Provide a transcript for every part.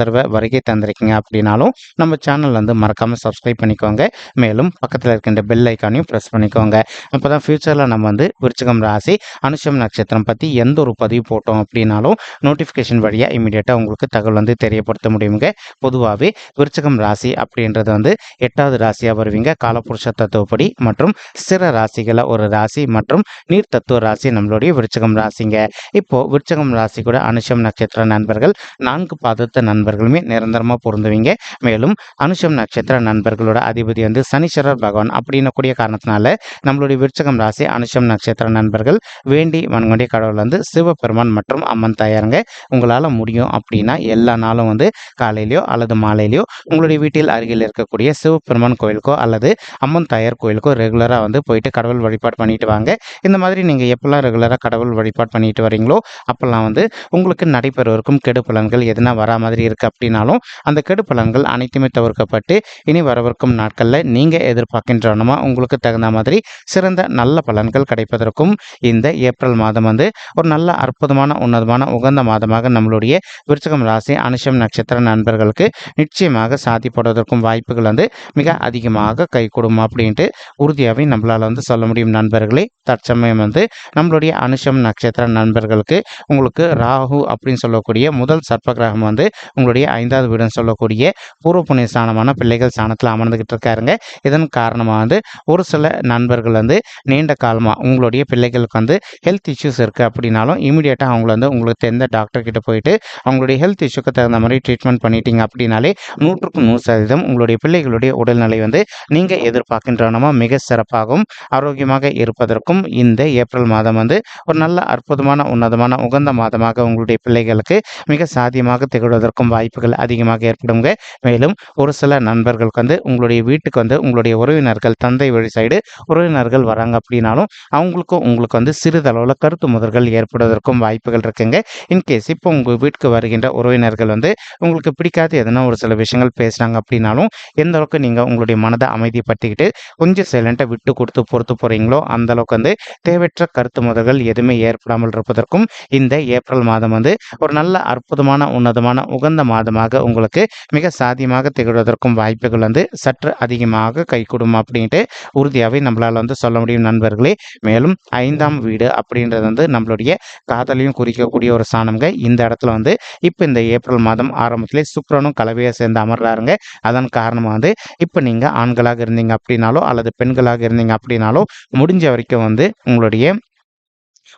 தடவை வருகை தந்திருக்கீங்க அப்படின்னாலும் நம்ம சேனல் வந்து மறக்காமல் சப்ஸ்கிரைப் பண்ணிக்கோங்க. மேலும் பக்கத்தில் இருக்கின்ற பெல் ஐக்கானையும் ப்ரெஸ் பண்ணிக்கோங்க. அப்போ தான் ஃப்யூச்சரில் நம்ம வந்து விருச்சிகம் ராசி அனுஷம் நட்சத்திரம் பற்றி எந்த ஒரு பதிவு போட்டோம் அப்படின்னாலும் நோட்டிஃபிகேஷன் வழியாக இமீடியட்டாக உங்களுக்கு தகவல் வந்து தெரியப்படுத்த முடியுங்க. பொதுவாகவே விருச்சகம் ராசி அப்படின்றது வந்து எட்டாவது ராசியாக வருவீங்க. காலப்புருஷ தத்துவப்படி மற்றும் சிற ராசிகளை ஒரு ராசி மற்றும் நீர் தத்துவ ராசி நம்மளுடைய விருச்சகம் ராசிங்க. இப்போ விருச்சகம் ராசி கூட அனுஷம் நட்சத்திர நண்பர்கள் நான்கு பாதத்த நண்பர்களுமே நிரந்தரமாக பொருந்துவீங்க. மேலும் அனுஷம் நட்சத்திர நண்பர்களோட அதிபதி வந்து சனீஸ்வரர் பகவான் அப்படின்னு கூடிய காரணத்தினால நம்மளுடைய விருச்சகம் ராசி அனுஷம் நட்சத்திர நண்பர்கள் வேண்டி வன்கொண்டிய கடவுள் வந்து சிவபெருமான் மற்றும் அம்மன் தாயாருங்க. உங்களால் முடியும் அப்படின்னா எல்லா நாளும் வந்து காலையிலையோ அல்லது மாலையிலையோ உங்களுடைய வீட்டில் அருகில் இருக்கக்கூடிய சிவபெருமான் கோயிலுக்கோ அல்லது அம்மன் தாயார் கோயிலுக்கோ ரெகுலராக வந்து போயிட்டு கடவுள் வழிபாடு பண்ணிட்டு வாங்க. இந்த மாதிரி நீங்கள் எப்போல்லாம் ரெகுலராக கடவுள் வழிபாடு பண்ணிட்டு வரீங்களோ அப்போல்லாம் வந்து உங்களுக்கு நடைபெறுவருக்கும் கெடு பலன்கள் எதுனா வரா மாதிரி இருக்குது அப்படின்னாலும் அந்த கெடு பலன்கள் அனைத்துமே தவிர்க்கப்பட்டு இனி வரவிருக்கும் நாட்களில் நீங்கள் எதிர்பார்க்கின்றனமா உங்களுக்கு தகுந்த மாதிரி சிறந்த நல்ல பலன்கள் கிடைப்பதற்கும் இந்த ஏப்ரல் மாதம் வந்து ஒரு நல்ல அற்புதமான உன்னதமான உகந்த மாதமாக நம்மளுடைய விருச்சகம் ராசி அனுஷம் நட்சத்திர நண்பர்களுக்கு நிச்சயமாக சாதிப்படுவதற்கும் வாய்ப்புகள் வந்து மிக அதிகமாக கைகூடும் அப்படின்ட்டு உறுதியாகவே நம்மளால் வந்து சொல்ல முடியும் நண்பர்களே. தற்சமயம் வந்து நம்மளுடைய அனுஷம் நட்சத்திர நண்பர்களுக்கு உங்களுக்கு ராகு அப்படின்னு சொல்லக்கூடிய முதல் சர்ப்பகிரகம் வந்து உங்களுக்கு உங்களுடைய ஐந்தாவது வீடுன்னு சொல்லக்கூடிய பூர்வ புண்ணிய ஸ்தானமான பிள்ளைகள் ஸ்தானத்தில் அமர்ந்துக்கிட்டு இருக்காருங்க. இதன் காரணமாக வந்து ஒரு சில நண்பர்கள் வந்து நீண்ட காலமாக உங்களுடைய பிள்ளைகளுக்கு வந்து ஹெல்த் இஷ்யூஸ் இருக்குது அப்படின்னாலும் இமீடியட்டாக அவங்கள வந்து உங்களுக்கு தெரிந்த டாக்டர்கிட்ட போயிட்டு அவங்களுடைய ஹெல்த் இஷ்யூக்கு தகுந்த மாதிரி ட்ரீட்மெண்ட் பண்ணிட்டீங்க அப்படின்னாலே நூற்றுக்கு நூறு சதவீதம் உங்களுடைய பிள்ளைகளுடைய உடல்நிலை வந்து நீங்கள் எதிர்பார்க்கின்றனமா மிக சிறப்பாகவும் ஆரோக்கியமாக இருப்பதற்கும் இந்த ஏப்ரல் மாதம் வந்து ஒரு நல்ல அற்புதமான உன்னதமான உகந்த மாதமாக உங்களுடைய பிள்ளைகளுக்கு மிக சாத்தியமாக திகழ்வதற்கும் வாய்ப்புகள் அதிகமாக ஏற்படுங்க. மேலும் ஒரு சில நண்பர்களுக்கு வந்து உங்களுடைய வீட்டுக்கு வந்து உங்களுடைய உறவினர்கள் தந்தை வழி சைடு உறவினர்கள் வராங்க அப்படின்னாலும் அவங்களுக்கும் உங்களுக்கு வந்து சிறிதளவில் கருத்து முதல்கள் ஏற்படுவதற்கும் வாய்ப்புகள் இருக்குங்க. இன்கேஸ் இப்போ உங்கள் வீட்டுக்கு வருகின்ற உறவினர்கள் வந்து உங்களுக்கு பிடிக்காத எதனா ஒரு சில விஷயங்கள் பேசுகிறாங்க அப்படின்னாலும் எந்த அளவுக்கு நீங்கள் உங்களுடைய மனதை அமைதிப்படுத்திக்கிட்டு கொஞ்சம் சைலண்ட்டாக விட்டு கொடுத்து பொறுத்து போகிறீங்களோ அந்த அளவுக்கு வந்து தேவையற்ற கருத்து முதல்கள் எதுவுமே ஏற்படாமல் இருப்பதற்கும் இந்த ஏப்ரல் மாதம் வந்து ஒரு நல்ல அற்புதமான உன்னதமான உகந்த மாதமாக உங்களுக்கு மிக சாத்தியமாக திகழ்வதற்கும் வாய்ப்புகள் வந்து சற்று அதிகமாக கைகூடும் அப்படின்ட்டு உறுதியாகவே நம்மளால் வந்து சொல்ல முடியும் நண்பர்களே. மேலும் ஐந்தாம் வீடு அப்படின்றது வந்து நம்மளுடைய காதலையும் குறிக்கக்கூடிய ஒரு சாணம்ங்க. இந்த இடத்துல வந்து இப்போ இந்த ஏப்ரல் மாதம் ஆரம்பத்திலே சுக்கரனும் கலவையை சேர்ந்து அமர்றாருங்க. அதன் காரணமாக வந்து இப்போ நீங்கள் ஆண்களாக இருந்தீங்க அப்படின்னாலோ அல்லது பெண்களாக இருந்தீங்க அப்படின்னாலோ முடிஞ்ச வரைக்கும் வந்து உங்களுடைய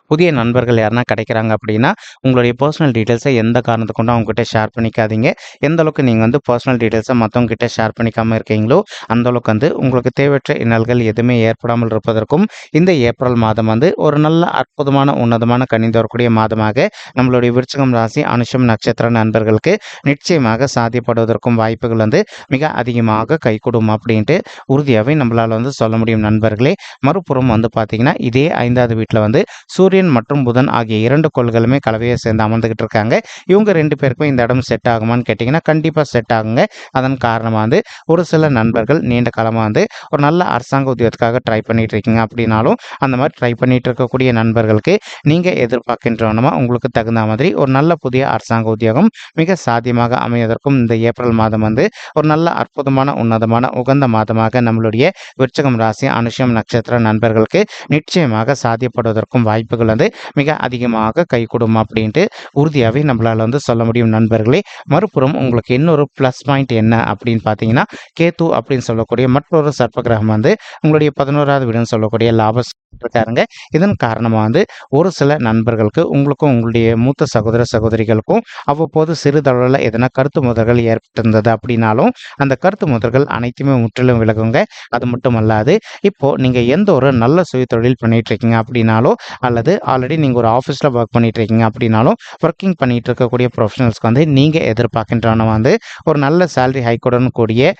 புதிய நண்பர்கள் யாருன்னா கிடைக்கிறாங்க அப்படின்னா உங்களுடைய பர்சனல் டீட்டெயில்ஸை எந்த காரணத்தை கொண்டு அவங்ககிட்ட ஷேர் பண்ணிக்காதீங்க. எந்த அளவுக்கு நீங்கள் வந்து பர்சனல் டீட்டெயில்ஸை மற்றவங்க கிட்ட ஷேர் பண்ணிக்காமல் இருக்கீங்களோ அந்த அளவுக்கு வந்து உங்களுக்கு தேவையற்ற இன்னல்கள் எதுவுமே ஏற்படாமல் இருப்பதற்கும் இந்த ஏப்ரல் மாதம் வந்து ஒரு நல்ல அற்புதமான உன்னதமான கணிந்து வரக்கூடிய மாதமாக நம்மளுடைய விருச்சகம் ராசி அனுஷம் நட்சத்திர நண்பர்களுக்கு நிச்சயமாக சாத்தியப்படுவதற்கும் வாய்ப்புகள் வந்து மிக அதிகமாக கைகூடும் அப்படின்ட்டு உறுதியாகவே நம்மளால் வந்து சொல்ல முடியும் நண்பர்களே. மறுபுறம் வந்து பார்த்தீங்கன்னா இதே ஐந்தாவது வீட்டில் வந்து சூரியன் மற்றும் புதன் ஆகிய இரண்டு கோள்களுமே கலவையை சேர்ந்து அமர்ந்துகிட்டு இருக்காங்க. இவங்க ரெண்டு பேருக்கும் இந்த இடம் செட் ஆகுமான்னு கேட்டிங்கன்னா கண்டிப்பாக செட் ஆகுங்க. அதன் காரணமாக வந்து ஒரு சில நண்பர்கள் நீண்ட காலமாக வந்து ஒரு நல்ல அரசாங்க உத்தியோகத்துக்காக ட்ரை பண்ணிட்டு இருக்கீங்க அப்படின்னாலும் அந்த மாதிரி ட்ரை பண்ணிட்டு இருக்கக்கூடிய நண்பர்களுக்கு நீங்கள் எதிர்பார்க்கின்றவனமா உங்களுக்கு தகுந்த மாதிரி ஒரு நல்ல புதிய அரசாங்க உத்தியோகம் மிக சாத்தியமாக அமைவதற்கும் இந்த ஏப்ரல் மாதம் வந்து ஒரு நல்ல அற்புதமான உன்னதமான உகந்த மாதமாக நம்மளுடைய விருச்சகம் ராசி அனுஷம் நட்சத்திர நண்பர்களுக்கு நிச்சயமாக சாத்தியப்படுவதற்கும் வாய்ப்புகள் வந்து மிக அதிகமாக கைகூடும் அப்படின்ட்டு உறுதியாகவே நம்மளால் வந்து சொல்ல முடியும் நண்பர்களே. மறுபுறம் உங்களுக்கு இன்னொரு ப்ளஸ் பாயிண்ட் என்ன அப்படின்னு பார்த்தீங்கன்னா கேத்து அப்படின்னு சொல்லக்கூடிய மற்றொரு சர்ப்ப கிரகம் வந்து உங்களுடைய பதினோராவது வீடுன்னு சொல்லக்கூடிய லாபம் இருக்காருங்க இதன் காரணமாக வந்து ஒரு சில நண்பர்களுக்கு உங்களுக்கும் உங்களுடைய மூத்த சகோதர சகோதரிகளுக்கும் அவ்வப்போது சிறிதளவில் எதனா கருத்து முதல்கள் ஏற்பட்டிருந்தது அப்படின்னாலும் அந்த கருத்து முதல்கள் அனைத்துமே முற்றிலும் விலகுங்க. அது மட்டும் அல்லாது இப்போ நீங்கள் எந்த ஒரு நல்ல சுய தொழில் பண்ணிட்டு இருக்கீங்க அப்படின்னாலோ அல்லது அல்லது ஆல்ரெடி நீங்கள் ஒரு ஆஃபீஸில் ஒர்க் பண்ணிட்டு இருக்கீங்க அப்படின்னாலும் ஒர்க்கிங் பண்ணிட்டு இருக்கக்கூடிய ப்ரொஃபஷனல்ஸ்க்கு வந்து நீங்கள் எதிர்பார்க்கின்றன வந்து ஒரு நல்ல சேலரி ஹைக்கோடன் கூடிய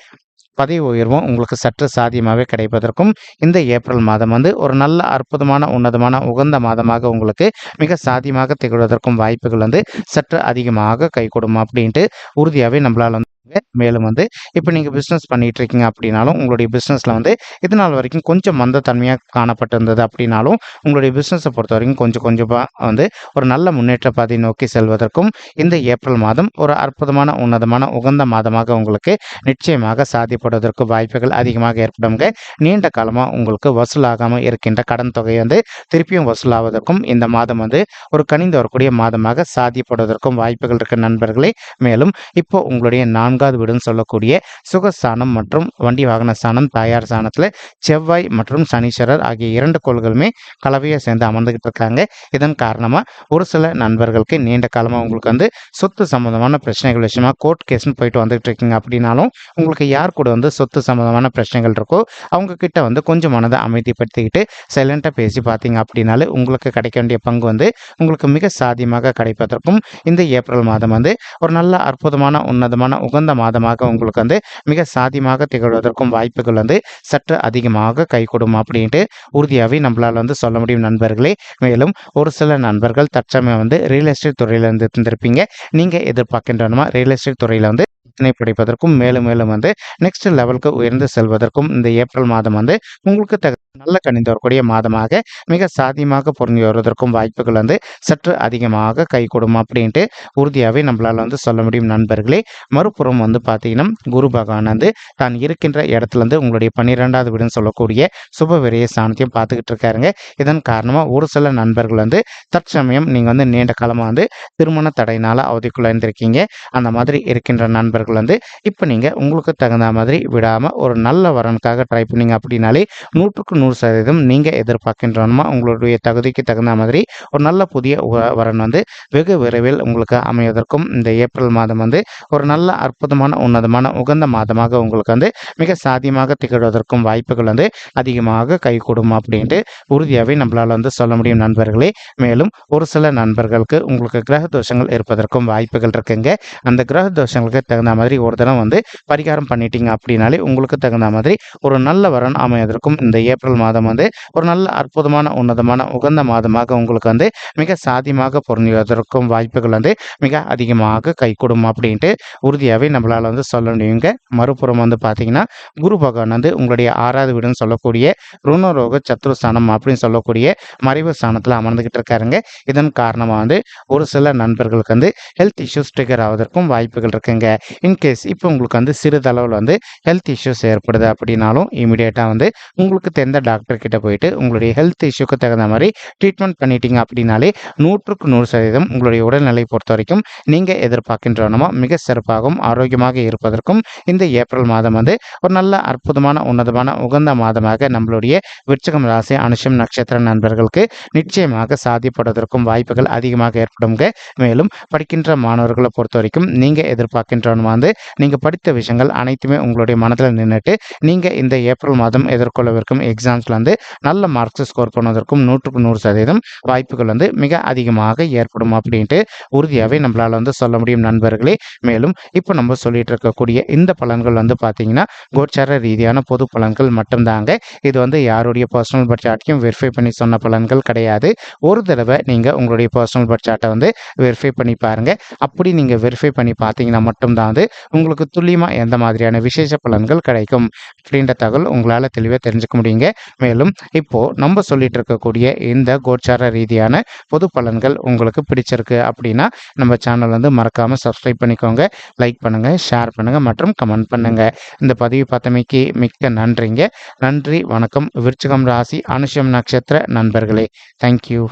பதவி உயர்வும் உங்களுக்கு சற்று சாத்தியமாகவே கிடைப்பதற்கும் இந்த ஏப்ரல் மாதம் வந்து ஒரு நல்ல அற்புதமான உன்னதமான உகந்த மாதமாக உங்களுக்கு மிக சாத்தியமாக திகழ்வதற்கும் வாய்ப்புகள் வந்து சற்று அதிகமாக கைகூடும் அப்படின்ட்டு உறுதியாகவே நம்மளால் வந்து மேலும் வந்து இப்போ நீங்கள் பிஸ்னஸ் பண்ணிட்டு இருக்கீங்க அப்படின்னாலும் உங்களுடைய பிஸ்னஸில் வந்து இது நாள் வரைக்கும் கொஞ்சம் மந்தத்தன்மையாக காணப்பட்டிருந்தது அப்படின்னாலும் உங்களுடைய பிஸ்னஸை பொறுத்த வரைக்கும் கொஞ்சம் கொஞ்சமாக வந்து ஒரு நல்ல முன்னேற்ற பாதை நோக்கி செல்வதற்கும் இந்த ஏப்ரல் மாதம் ஒரு அற்புதமான உன்னதமான உகந்த மாதமாக உங்களுக்கு நிச்சயமாக சாதிப்படுவதற்கு வாய்ப்புகள் அதிகமாக ஏற்படுங்க நீண்ட காலமாக உங்களுக்கு வசூலாகாமல் இருக்கின்ற கடன் தொகை வந்து திருப்பியும் வசூலாவதற்கும் இந்த மாதம் வந்து ஒரு கனிந்து வரக்கூடிய மாதமாக சாதிப்படுவதற்கும் வாய்ப்புகள் இருக்க நண்பர்களே. மேலும் இப்போ உங்களுடைய நான்காவது வீடுன்னு சொல்லக்கூடிய சுகஸ்தானம் மற்றும் வண்டி வாகன ஸ்தானம் தாயார் ஸ்தானத்தில் செவ்வாய் மற்றும் சனீஸ்வரர் ஆகிய இரண்டு கோள்களுமே கலவையை சேர்ந்து அமர்ந்துகிட்டு இருக்காங்க. இதன் காரணமாக ஒரு சில நண்பர்களுக்கு நீண்ட காலமாக உங்களுக்கு வந்து சொத்து சம்மந்தமான பிரச்சனைகள் விஷயமா கோர்ட் கேஸ்னு போயிட்டு வந்துகிட்டு இருக்கீங்க அப்படின்னாலும் உங்களுக்கு யார் கூட வந்து சொத்து சம்மந்தமான பிரச்சனைகள் இருக்கோ அவங்க கிட்ட வந்து கொஞ்சம் மனதை அமைதிப்படுத்திக்கிட்டு சைலண்டாக பேசி பார்த்தீங்க அப்படின்னாலே உங்களுக்கு கிடைக்க வேண்டிய பங்கு வந்து உங்களுக்கு மிக சாதியமாக கிடைப்பதற்கும் இந்த ஏப்ரல் மாதம் வந்து ஒரு நல்ல அற்புதமான உன்னதமான உகந்த மாதமாக உங்களுக்கு வந்து மிக சாதியமாக திகழ்வதற்கும் வாய்ப்புகள் வந்து சற்று அதிகமாக கைகூடும் அப்படின்ட்டு உறுதியாகவே நம்மளால் வந்து சொல்ல முடியும் நண்பர்களே. மேலும் ஒரு சில நண்பர்கள் தற்சமயம் வந்து ரியல் எஸ்டேட் துறையில் இருந்து இருந்திருப்பீங்க. நீங்கள் எதிர்பார்க்கின்றனமா ரியல் எஸ்டேட் துறையில் வந்து இணை படிப்பதற்கும் மேலும் மேலும் வந்து நெக்ஸ்ட் லெவலுக்கு உயர்ந்து செல்வதற்கும் இந்த ஏப்ரல் மாதம் வந்து உங்களுக்கு தக நல்ல கணிந்து வரக்கூடிய மாதமாக மிக சாத்தியமாக பொருந்தி வருவதற்கும் வாய்ப்புகள் வந்து சற்று அதிகமாக கைகூடும் அப்படின்ட்டு உறுதியாகவே நம்மளால் வந்து சொல்ல முடியும் நண்பர்களே. மறுபுறம் வந்து பார்த்தீங்கன்னா குரு பகவான் வந்து தான் இருக்கின்ற இடத்துலேருந்து உங்களுடைய பன்னிரெண்டாவது வீடுன்னு சொல்லக்கூடிய சுப விரைய ஸ்தானத்தையும் பார்த்துக்கிட்டு இருக்காருங்க. இதன் காரணமாக ஒரு சில நண்பர்கள் வந்து தற்சமயம் நீங்கள் வந்து நீண்ட காலமாக வந்து திருமண தடையினால் அவதிக்குள்ளாயிருந்திருக்கீங்க அந்த மாதிரி இருக்கின்ற நண்பர்கள் வந்து இப்போ நீங்கள் உங்களுக்கு தகுந்த மாதிரி விடாமல் ஒரு நல்ல வரனுக்காக ட்ரை பண்ணீங்க அப்படின்னாலே நூற்றுக்கு நூறு சதவீதம் நீங்கள் எதிர்பார்க்கின்றனமா உங்களுடைய தகுதிக்கு தகுந்த மாதிரி ஒரு நல்ல புதிய உ- வரன் வந்து வெகு விரைவில் உங்களுக்கு அமைவதற்கும் இந்த ஏப்ரல் மாதம் வந்து ஒரு நல்ல அற்புதமான உன்னதமான உகந்த மாதமாக உங்களுக்கு வந்து மிக சாத்தியமாக திகழ்வதற்கும் வாய்ப்புகள் வந்து அதிகமாக கைகூடும் அப்படின்ட்டு உறுதியாகவே நம்மளால் வந்து சொல்ல முடியும் நண்பர்களே. மேலும் ஒரு சில நண்பர்களுக்கு உங்களுக்கு கிரக தோஷங்கள் இருப்பதற்கும் வாய்ப்புகள் இருக்குங்க. அந்த கிரக தோஷங்களுக்கு தகுந்த மாதிரி ஒரு தினம் வந்து பரிகாரம் பண்ணிட்டீங்க அப்படின்னாலே உங்களுக்கு தகுந்த மாதிரி ஒரு நல்ல வரன் அமைவதற்கும் இந்த ஏப்ரல் மாதம் வந்து ஒரு நல்ல அற்புதமான உன்னதமான உகந்த மாதமாக உங்களுக்கு வந்து மிக சாத்தியமாக பொருந்துவதற்கும் வாய்ப்புகள் வந்து மிக அதிகமாக கைகூடும் அப்படின்ட்டு உறுதியாகவே நம்மளால் வந்து சொல்ல முடியுங்க மறுபுறம் வந்து பார்த்தீங்கன்னா குரு பகவான் வந்து உங்களுடைய ஆறாவது வீடுன்னு சொல்லக்கூடிய ருணரோக சத்ருஸ்தானம் அப்படின்னு சொல்லக்கூடிய மறைவு ஸ்தானத்தில் அமர்ந்துகிட்டு இருக்காருங்க. இதன் காரணமாக வந்து ஒரு சில நண்பர்களுக்கு வந்து ஹெல்த் இஷ்யூஸ் ட்ரிகர் ஆவதற்கும் வாய்ப்புகள் இருக்குங்க. இன்கேஸ் இப்போ உங்களுக்கு வந்து சிறிதளவில் வந்து ஹெல்த் இஷ்யூஸ் ஏற்படுது அப்படின்னாலும் இமீடியட்டாக வந்து உங்களுக்கு தெரிந்த டாக்டர் கிட்ட போயிட்டு உங்களுடைய ஹெல்த் இஷ்யூக்கு தகுந்த மாதிரி ட்ரீட்மெண்ட் பண்ணிட்டீங்க அப்படின்னாலே நூற்றுக்கு நூறு சதவீதம் உங்களுடைய உடல்நிலை பொறுத்த வரைக்கும் நீங்கள் எதிர்பார்க்கின்றனமோ மிக சிறப்பாகவும் ஆரோக்கியமாக இருப்பதற்கும் இந்த ஏப்ரல் மாதம் வந்து ஒரு நல்ல அற்புதமான உன்னதமான உகந்த மாதமாக நம்மளுடைய விருச்சகம் ராசி அனுஷம் நட்சத்திர நண்பர்களுக்கு நிச்சயமாக சாதிப்படுவதற்கும் வாய்ப்புகள் அதிகமாக ஏற்படுங்க மேலும் படிக்கின்ற மாணவர்களை பொறுத்த வரைக்கும் நீங்கள் எதிர்பார்க்கின்றவன் வந்து நீங்கள் படித்த விஷயங்கள் அனைத்துமே உங்களுடைய மனதில் நின்றுட்டு நீங்கள் இந்த ஏப்ரல் மாதம் எதிர்கொள்ளவிருக்கும் எக்ஸாம்ஸில் வந்து நல்ல மார்க்ஸ் ஸ்கோர் பண்ணுவதற்கும் நூற்றுக்கு நூறு சதவீதம் வாய்ப்புகள் வந்து மிக அதிகமாக ஏற்படும் அப்படின்ட்டு உறுதியாகவே நம்மளால் வந்து சொல்ல முடியும் நண்பர்களே. மேலும் இப்போ நம்ம சொல்லிட்டு இருக்கக்கூடிய இந்த பலன்கள் வந்து பார்த்தீங்கன்னா கோச்சார ரீதியான பொது பலன்கள் மட்டும்தாங்க. இது வந்து யாருடைய பர்சனல் பட்ஜெட்டையும் வெரிஃபை பண்ணி சொன்ன பலன்கள் கிடையாது. ஒரு தடவை நீங்கள் உங்களுடைய பர்சனல் பட்ஜெட்டை வந்து வெரிஃபை பண்ணி பாருங்கள் அப்படி நீங்கள் வெரிஃபை பண்ணி பார்த்தீங்கன்னா மட்டும்தான் வந்து உங்களுக்கு துல்லியமாக எந்த மாதிரியான விசேஷ பலன்கள் கிடைக்கும் அப்படின்ற தகவல் உங்களால் தெளிவாக தெரிஞ்சுக்க முடியுங்க. மேலும் இப்போது நம்ம சொல்லிட்டு இருக்கக்கூடிய இந்த கோச்சார ரீதியான பொது பலன்கள் உங்களுக்கு பிடிச்சிருக்கு அப்படின்னா நம்ம சேனல் வந்து மறக்காமல் சப்ஸ்கிரைப் பண்ணிக்கோங்க லைக் பண்ணுங்கள் ஷேர் பண்ணுங்கள் மற்றும் கமெண்ட் பண்ணுங்கள் இந்த பதிவு பார்த்தமைக்கு மிக்க நன்றிங்க. நன்றி வணக்கம். விருச்சிகம் ராசி அனுஷம் நட்சத்திர நண்பர்களே. தேங்க்யூ